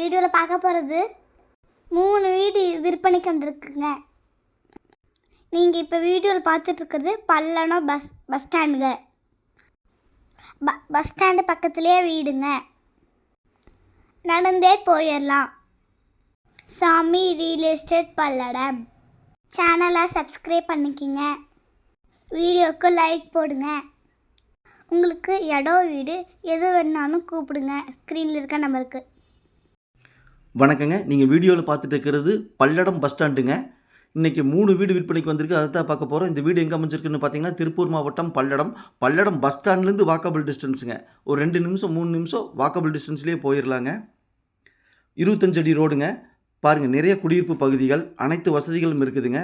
வீடியோவில் பார்க்க போகிறது மூணு வீடு விற்பனைக்கு வந்திருக்குங்க. நீங்கள் இப்போ வீடியோவில் பார்த்துட்ருக்குறது பல்லடம் பஸ் பஸ் ஸ்டாண்டுங்க. ப பஸ் ஸ்டாண்டு பக்கத்துலேயே வீடுங்க. நடந்தே போயிடலாம் சாமி ரியல் எஸ்டேட் பல்லடம். சேனலை சப்ஸ்கிரைப் பண்ணிக்கிங்க. வீடியோவுக்கு லைக் போடுங்க. உங்களுக்கு இடம் வீடு எது வேணாலும் கூப்பிடுங்க. ஸ்க்ரீனில் இருக்க நம்பருக்கு வணக்கங்க. நீங்கள் வீடியோவில் பார்த்துட்டு இருக்கிறது பல்லடம் பஸ் ஸ்டாண்டுங்க. இன்றைக்கி மூணு வீடு விற்பனைக்கு வந்திருக்கு. அதை தான் பார்க்க போகிறோம் இந்த வீடு எங்கே அமைஞ்சிருக்குன்னு பார்த்தீங்கன்னா திருப்பூர் மாவட்டம் பல்லடம். பல்லடம் பஸ் ஸ்டாண்ட்லேருந்து வாக்கபிள் டிஸ்டன்ஸுங்க ஒரு ரெண்டு நிமிஷம் மூணு நிமிஷம் வாக்கபிள் டிஸ்டன்ஸ்லேயே போயிடலாங்க இருபத்தஞ்சடி அடி ரோடுங்க பாருங்கள் நிறைய குடியிருப்பு பகுதிகள் அனைத்து வசதிகளும் இருக்குதுங்க.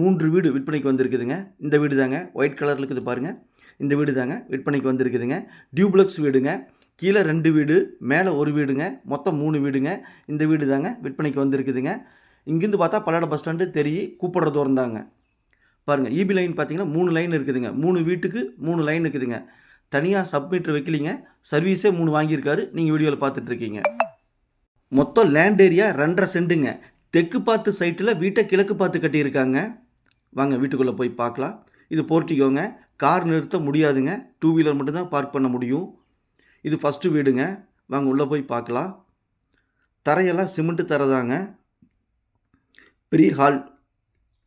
மூன்று வீடு விற்பனைக்கு வந்திருக்குதுங்க. இந்த வீடு தாங்க ஒயிட் கலரில் இருக்குது பாருங்கள் இந்த வீடு தாங்க விற்பனைக்கு வந்திருக்குதுங்க. டியூப்ளக்ஸ் வீடுங்க. கீழே ரெண்டு வீடு மேலே ஒரு வீடுங்க மொத்தம் மூணு வீடுங்க. இந்த வீடு தாங்க விற்பனைக்கு வந்திருக்குதுங்க. இங்கேருந்து பார்த்தா பல்லட பஸ் ஸ்டாண்டு தெரிய கூப்பிடுற தூரம் தாங்க. பாருங்கள் இபி லைன் பார்த்தீங்கன்னா மூணு லைன் இருக்குதுங்க. மூணு வீட்டுக்கு மூணு லைன் இருக்குதுங்க. தனியாக சப்மீட்டர் வைக்கலிங்க. சர்வீஸே மூணு வாங்கியிருக்காரு. நீங்கள் வீடியோவில் பார்த்துட்ருக்கீங்க மொத்தம் லேண்ட் ஏரியா ரெண்டரை செண்டுங்க தெற்கு பார்த்து சைட்டில் வீட்டை கிழக்கு பார்த்து கட்டியிருக்காங்க. வாங்க வீட்டுக்குள்ளே போய் பார்க்கலாம். இது போர்ட்டிக்கோங்க. கார் நிறுத்த முடியாதுங்க. டூ வீலர் மட்டும்தான் பார்க் பண்ண முடியும். இது ஃபஸ்ட்டு வீடுங்க. வாங்க உள்ளே போய் பார்க்கலாம். தரையெல்லாம் சிமெண்ட்டு தரதாங்க பெரிய ஹால்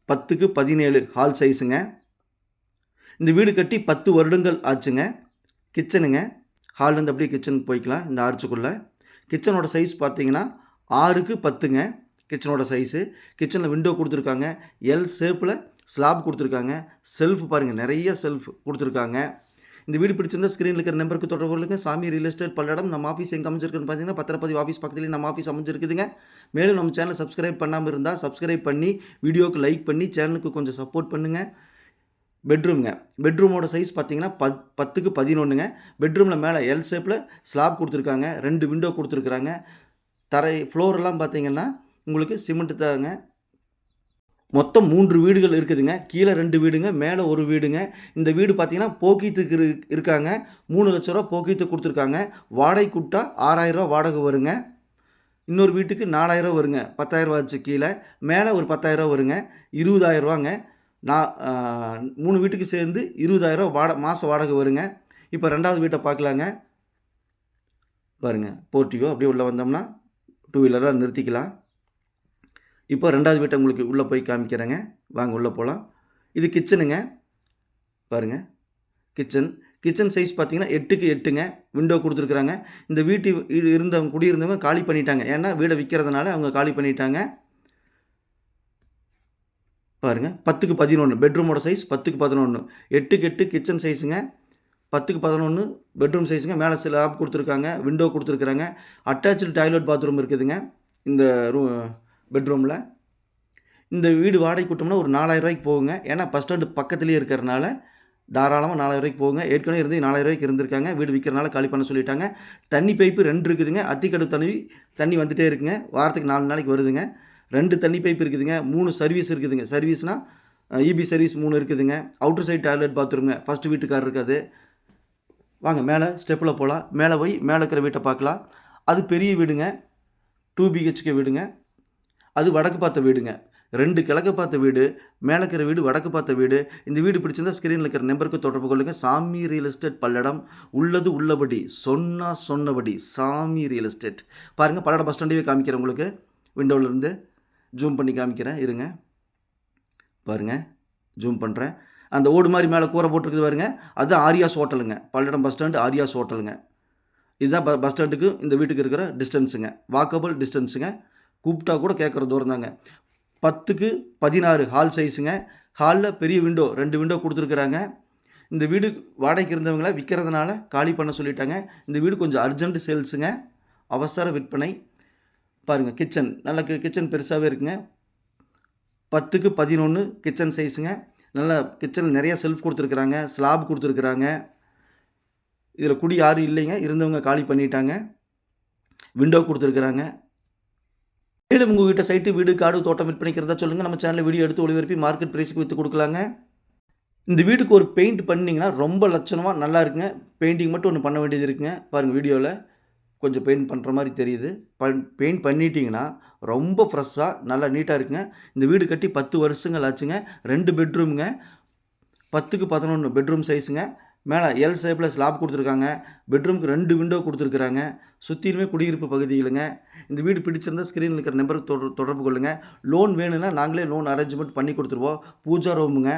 பத்துக்கு பதினேழு ஹால் சைஸுங்க இந்த வீடு கட்டி பத்து வருடங்கள் ஆச்சுங்க. கிச்சனுங்க ஹால்லேருந்து அப்படியே கிச்சனுக்கு போய்க்கலாம் இந்த ஆர்ச்சுக்குள்ளே கிச்சனோட சைஸ் பார்த்தீங்கன்னா ஆறுக்கு பத்துங்க. கிச்சனோட சைஸு கிச்சனில் விண்டோ கொடுத்துருக்காங்க. எல் ஷேப்பில் ஸ்லாப் கொடுத்துருக்காங்க. செல்ஃப் பாருங்கள் நிறைய செல்ஃப் கொடுத்துருக்காங்க. இந்த வீடு பிடிச்சிருந்தா ஸ்க்ரீனில் இருக்கிற நம்பருக்கு தொடர்பு கொள்ளுங்க. சாமி ரியல் எஸ்டேட் பல்லடம். நம்ம ஆஃபீஸ் எங்கே அமைஞ்சிருக்குன்னு பார்த்தீங்கன்னா பத்திரப்பதி ஆஃபீஸ் பக்கத்துலேயே நம்ம ஆஃபீஸ் அமைஞ்சிருக்குதுங்க. மேலும் நம்ம சேனலை சப்ஸ்கிரைப் பண்ணாமல் இருந்தால் சப்ஸ்கிரைப் பண்ணி வீடியோக்கு லைக் பண்ணி சேனலுக்கு கொஞ்சம் சப்போர்ட் பண்ணுங்கள் பெட்ரூம்ங்க பெட்ரூமோட சைஸ் பார்த்தீங்கன்னா பத் பத்துக்கு பதினொன்றுங்க பெட்ரூமில் மேலே எல் ஷேப்பில் ஸ்லாப் கொடுத்துருக்காங்க. ரெண்டு விண்டோ கொடுத்துருக்குறாங்க. தரை ஃப்ளோரெல்லாம் பார்த்தீங்கன்னா உங்களுக்கு சிமெண்ட்டு தாங்க. மொத்தம் மூன்று வீடுகள் இருக்குதுங்க. கீழே ரெண்டு வீடுங்க மேலே ஒரு வீடுங்க. இந்த வீடு பார்த்தீங்கன்னா போக்கீத்துக்கு இரு இருக்காங்க. மூணு லட்ச ரூபா போக்கீத்து கொடுத்துருக்காங்க. வாடகை கொடுத்தா ஆறாயிரரூவா வாடகை வருங்க. இன்னொரு வீட்டுக்கு நாலாயிரம் வருங்க. பத்தாயிரரூவாச்சு கீழே. மேலே ஒரு பத்தாயிரரூவா வருங்க. இருபதாயிரரூவாங்க நான் மூணு வீட்டுக்கு சேர்ந்து இருபதாயிரரூவா வாட மாத வாடகை வருங்க. இப்போ ரெண்டாவது வீட்டை பார்க்கலாங்க. பாருங்கள் போர்ட்டிகோ அப்படியே உள்ளே வந்தோம்னா டூ வீலராக நிறுத்திக்கலாம். இப்போ ரெண்டாவது வீட்டை உங்களுக்கு உள்ளே போய் காமிக்கிறேங்க. வாங்க உள்ளே போகலாம். இது கிச்சனுங்க பாருங்கள் கிச்சன் கிச்சன் சைஸ் பார்த்தீங்கன்னா எட்டுக்கு எட்டுங்க. விண்டோ கொடுத்துருக்குறாங்க. இந்த வீட்டு இது இருந்தவங்க குடியிருந்தவங்க காலி பண்ணிட்டாங்க. ஏன்னா வீடை விற்கிறதுனால அவங்க காலி பண்ணிட்டாங்க. பாருங்கள் பத்துக்கு பதினொன்று பெட்ரூமோட சைஸ் பத்துக்கு பதினொன்று எட்டுக்கு எட்டு கிச்சன் சைஸுங்க பத்துக்கு பதினொன்று பெட்ரூம் சைஸுங்க மேலே ஸ்லாப் கொடுத்துருக்காங்க. விண்டோ கொடுத்துருக்குறாங்க. அட்டாச்சு டாய்லெட் பாத்ரூம் இருக்குதுங்க. இந்த ரூ பெட்ரூமில். இந்த வீடு வாடகை கூட்டம்னா ஒரு நாலாயிரரூவாய்க்கு போகுங்க. ஏன்னா பஸ் ஸ்டாண்டு பக்கத்துலேயே இருக்கிறனால தாராளமாக நாலாயிரரூவாய்க்கு போகுங்க. ஏற்கனவே இருந்து நாலாயிரம் ரூபாய்க்கு இருந்திருக்காங்க. வீடு விற்கிறனால காலி பண்ண சொல்லிட்டாங்க. தண்ணி பைப்பு ரெண்டு இருக்குதுங்க. அத்திக்கடு தண்ணி தண்ணி வந்துகிட்டே இருக்குங்க. வாரத்துக்கு நாலு நாளைக்கு வருதுங்க. ரெண்டு தண்ணி பைப் இருக்குதுங்க. மூணு சர்வீஸ் இருக்குதுங்க. சர்வீஸ்னால் இபி சர்வீஸ் மூணு இருக்குதுங்க. அவுட்டர் சைட் டாய்லெட் பாத்ரூம்ங்க ஃபஸ்ட்டு வீட்டுக்கார் இருக்காது வாங்க மேலே ஸ்டெப்பில் போகலாம் மேலே போய் மேலே இருக்கிற வீட்டை பார்க்கலாம். அது பெரிய வீடுங்க. டூ பிஹெச்கே வீடுங்க. அது வடக்கு பார்த்த வீடுங்க. ரெண்டு கிழக்கு பார்த்த வீடு மேலே இருக்கிற வீடு வடக்கு பார்த்த வீடு. இந்த வீடு பிடிச்சிருந்தா ஸ்க்ரீனில் இருக்கிற நம்பருக்கு தொடர்பு கொள்ளுங்கள் சாமி ரியல் எஸ்டேட் பல்லடம் உள்ளது உள்ளபடி சொன்னா சொன்னபடி சாமி ரியல் எஸ்டேட் பாருங்கள் பல்லடம் பஸ் ஸ்டாண்டே காமிக்கிறேன் உங்களுக்கு. விண்டோவிலேருந்து ஜூம் பண்ணி காமிக்கிறேன். இருங்க. பாருங்கள் ஜூம் பண்ணுறேன் அந்த ஓடு மாதிரி மேலே கூரை போட்டிருக்குது பாருங்க. அது ஆரியாஸ் ஹோட்டலுங்க. பல்லடம் பஸ் ஸ்டாண்டு ஆரியாஸ் ஹோட்டலுங்க. இதுதான் பஸ் ஸ்டாண்டுக்கு இந்த வீட்டுக்கு இருக்கிற டிஸ்டன்ஸுங்க வாக்கபிள் டிஸ்டன்ஸுங்க கூப்பிட்டா கூட கேட்குற தூரம் தாங்க பத்துக்கு பதினாறு ஹால் சைஸுங்க ஹாலில் பெரிய விண்டோ ரெண்டு விண்டோ கொடுத்துருக்குறாங்க. இந்த வீடு வாடகைக்கு இருந்தவங்கள விற்கிறதுனால காலி பண்ண சொல்லிட்டாங்க. இந்த வீடு கொஞ்சம் அர்ஜென்ட் சேல்ஸுங்க அவசர விற்பனை. பாருங்கள் கிச்சன் நல்ல கி கிச்சன் பெருசாகவே இருக்குங்க. பத்துக்கு பதினொன்று கிச்சன் சைஸுங்க நல்ல கிச்சனில் நிறையா செல்ஃப் கொடுத்துருக்குறாங்க. ஸ்லாப் கொடுத்துருக்குறாங்க. இதில் குடி யாரும் இல்லைங்க. இருந்தவங்க காலி பண்ணிட்டாங்க. விண்டோ கொடுத்துருக்குறாங்க. மேலும் உங்கள் வீட்டை சைட்டு வீடு காடு தோட்டம் விற்பனைக்கிறதா சொல்லுங்கள் நம்ம சேனலில் வீடியோ எடுத்து ஒளிபரப்பி மார்க்கெட் ப்ரைஸுக்கு விற்று கொடுக்கலாங்க. இந்த வீட்டுக்கு ஒரு பெயிண்ட் பண்ணிங்கன்னா ரொம்ப லட்சணமாக நல்லா இருக்குங்க. பெயிண்டிங் மட்டும் ஒன்று பண்ண வேண்டியது இருக்குங்க. பாருங்கள் வீடியோவில் கொஞ்சம் பெயிண்ட் பண்ணுற மாதிரி தெரியுது. பண் பெயிண்ட் பண்ணிட்டீங்கன்னா ரொம்ப ஃப்ரெஷ்ஷாக நல்லா நீட்டாக இருக்குங்க. இந்த வீடு கட்டி பத்து வருஷங்கள் ஆச்சுங்க. ரெண்டு பெட்ரூமுங்க பத்துக்கு பதினொன்று பெட்ரூம் சைஸுங்க மேலே எல் ஷேப்பில் ஸ்லாப் கொடுத்துருக்காங்க. பெட்ரூமுக்கு ரெண்டு விண்டோ கொடுத்துருக்குறாங்க. சுற்றிலுமே குடியிருப்பு பகுதிகளுங்க இந்த வீடு பிடிச்சிருந்தா ஸ்க்ரீனில் இருக்கிற நம்பருக்கு தொடர் தொடர்பு கொள்ளுங்கள் லோன் வேணும்னா நாங்களே லோன் அரேஞ்ச்மெண்ட் பண்ணி கொடுத்துருவோம். பூஜா ரூமுங்க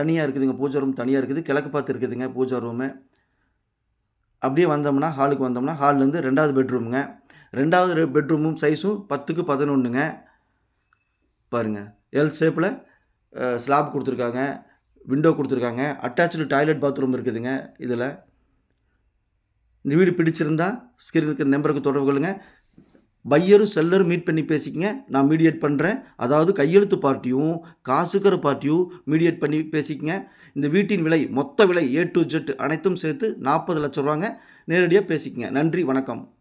தனியாக இருக்குதுங்க. பூஜா ரூம் தனியாக இருக்குது. கிழக்கு பார்த்து இருக்குதுங்க பூஜா ரூமு அப்படியே வந்தோம்னா ஹாலுக்கு வந்தோம்னா ஹால்லேருந்து ரெண்டாவது பெட்ரூமுங்க ரெண்டாவது பெட்ரூமும் சைஸும் பத்துக்கு பதினொன்றுங்க பாருங்கள் எல் ஷேப்பில் ஸ்லாப் கொடுத்துருக்காங்க. விண்டோ கொடுத்துருக்காங்க. அட்டாச்சு டாய்லெட் பாத்ரூம் இருக்குதுங்க இதில். இந்த வீடு பிடிச்சிருந்தா ஸ்கிரீன் இருக்கிற நம்பருக்கு தொடர்பு கொள்ளுங்கள் பையரும் செல்லரும் மீட் பண்ணி பேசிக்கங்க. நான் மீடியேட் பண்ணுறேன் அதாவது கையெழுத்து பார்ட்டியும் காசுக்கிற பார்ட்டியும் மீடியேட் பண்ணி பேசிக்கங்க. இந்த வீட்டின் விலை மொத்த விலை ஏ டு ஜெட் அனைத்தும் சேர்த்து நாற்பது லட்சம் ரூபாங்க. நேரடியாக பேசிக்கங்க. நன்றி வணக்கம்.